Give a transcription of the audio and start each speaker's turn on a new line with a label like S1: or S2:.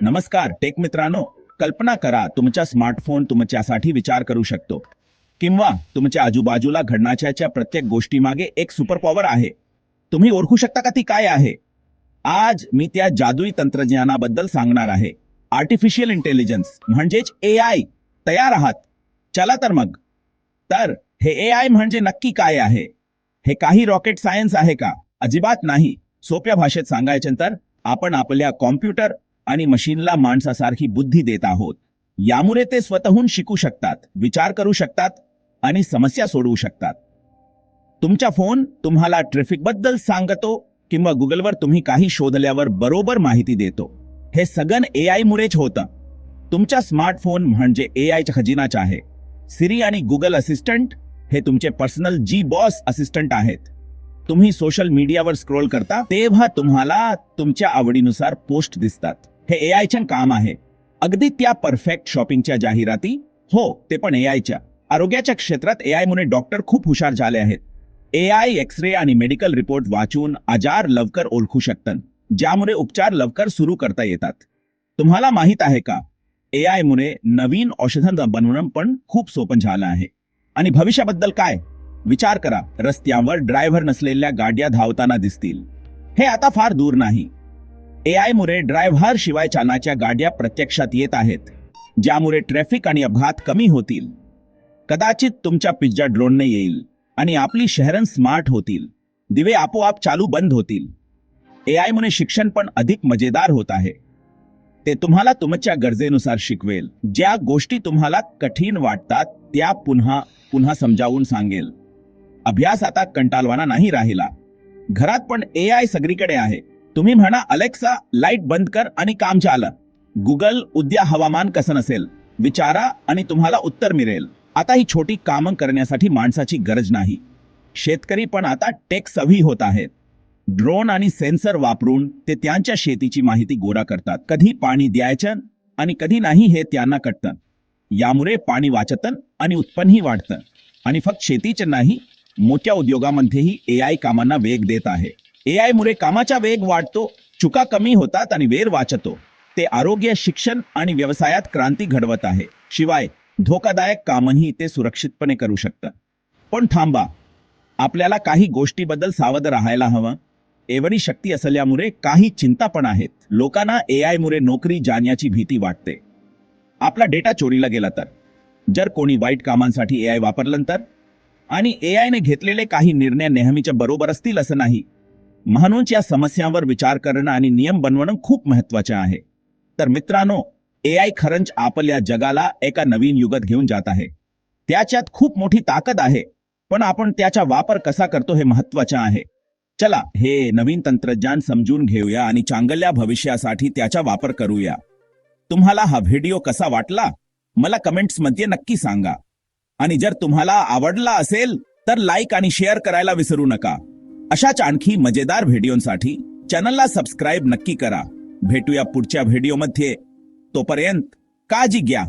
S1: नमस्कार टेक मित्रांनो. कल्पना करा तुमचा स्मार्टफोन तुमच्यासाठी विचार करू शकतो. किंवा तुमच्या आजूबाजूला घडण्याच्या प्रत्येक गोष्टीमागे एक सुपर पॉवर आहे. तुम्ही ओळखू शकता का ती काय आहे? आज मी त्या जादुई तंत्रज्ञानाबद्दल सांगणार आहे. आर्टिफिशियल इंटेलिजन्स म्हणजेच ए आय तयार आहात. चला तर मग. तर हे ए आय म्हणजे नक्की काय आहे? हे काही रॉकेट सायन्स आहे का? अजिबात नाही. सोप्या भाषेत सांगायचे तर आपण आपल्या कॉम्प्युटर आणि मशीनला माणसासारखी बुद्धी देत आहोत. यामुळे ते स्वतःहून शिकू शकतात विचार करू शकतात आणि समस्या सोडवू शकतात. तुमचा फोन तुम्हाला ट्रॅफिकबद्दल सांगतो किंवा गुगलवर तुम्ही काही शोधल्यावर बरोबर माहिती देतो. हे सगन ए आय मुळेच होतं. तुमचा स्मार्टफोन म्हणजे ए आयच्या खजिनाच आहे. सिरी आणि गुगल असिस्टंट हे तुमचे पर्सनल जी बॉस असिस्टंट आहेत. तुम्ही सोशल मीडियावर स्क्रोल करता तेव्हा तुम्हाला तुमच्या आवडीनुसार पोस्ट दिसतात. हे ए आयचं काम आहे. अगदी त्या परफेक्ट शॉपिंगच्या जाहिराती हो ते पण ए आयच्या आरोग्याच्या क्षेत्रात ए आय डॉक्टर खूप हुशार झाले आहेत. ए आय एक्स रे आणि मेडिकल रिपोर्ट वाचून आजार लवकर ओळखू शकतात. ज्यामुळे उपचार लवकर सुरू करता येतात. तुम्हाला माहीत आहे का? ए आय मुळे नवीन औषधांचं बनवणं पण खूप सोपं झालं आहे. आणि भविष्याबद्दल काय? विचार करा रस्त्यावर ड्रायव्हर नसलेल्या गाड्या धावताना दिसतील. हे आता फार दूर नाही. ए आय मुळे ड्रायव्हर शिवाय चालण्याच्या गाड्या प्रत्यक्षात येत आहेत ज्यामुळे ट्रॅफिक आणि अपघात कमी होतील. कदाचित तुमच्या पिझ्झा ड्रोनने येईल आणि आपली शहरं स्मार्ट होतील. दिवे आपोआप चालू बंद होतील. ए आय मुळे शिक्षण पण अधिक मजेदार होत आहे. ते तुम्हाला तुमच्या गरजेनुसार शिकवेल. ज्या गोष्टी तुम्हाला कठीण वाटतात त्या पुन्हा पुन्हा समजावून सांगेल. अभ्यास आता कंटाळवाना नाही राहिला. घरात पण ए आय सगळीकडे आहे. तुम्ही म्हणा अलेक्सा लाइट बंद कर आणि काम चाल गुगल उद्या हवामान कसं नसेल? विचारा आणि तुम्हाला उत्तर मिळेल. आता ही छोटी कामं करण्यासाठी माणसाची गरज नाही. शेतकरी पण आता टेक सवी होत आहेत. ड्रोन आणि सेन्सर वापरून ते त्यांच्या शेतीची माहिती गोळा करतात. कधी पाणी द्यायचं आणि कधी नाही हे त्यांना कळतं. यामुळे पाणी वाचतं आणि उत्पन्नही वाढतं. आणि फक्त शेतीचे नाही मोठ्या उद्योगामध्येही ए आय कामांना वेग देत आहे. ए आयमुळे कामाचा वेग वाढतो चुका कमी होतात आणि वेळ वाचतो. ते आरोग्य शिक्षण आणि व्यवसायात क्रांती घडवत आहे. शिवाय धोकादायक कामही ते सुरक्षितपणे करू शकतात पण थांबा आपल्याला काही गोष्टीबद्दल सावध राहायला हवं. एवढी शक्ती असल्यामुळे काही चिंता पण आहेत. लोकांना ए आय मुळे नोकरी जाण्याची भीती वाटते. आपला डेटा चोरीला गेला तर. जर कोणी वाईट कामांसाठी ए आय वापरलं तर? आणि ए आयने घेतलेले काही निर्णय नेहमीच्या बरोबर असतील असं नाही. म्हणूनच या समस्यांवर विचार करणं आणि नियम बनवणं खूप महत्त्वाचे आहे. तर मित्रांनो ए आय खरंच आपल्या जगाला एका नवीन युगात घेऊन जात आहे. त्याच्यात खूप मोठी ताकद आहे पण आपण त्याचा वापर कसा करतो हे महत्त्वाचे आहे. चला हे नवीन तंत्रज्ञान समजून घेऊया आणि चांगल्या भविष्यासाठी त्याचा वापर करूया. तुम्हाला हा व्हिडिओ कसा वाटला? मला कमेंट्समध्ये नक्की सांगा. आणि जर तुम्हाला आवडला असेल तर लाईक आणि शेअर करायला विसरू नका. अशाच आणखी मजेदार व्हिडिओसाठी चॅनलला सबस्क्राईब नक्की करा. भेटूया पुढच्या व्हिडिओमध्ये. तोपर्यंत काळजी घ्या.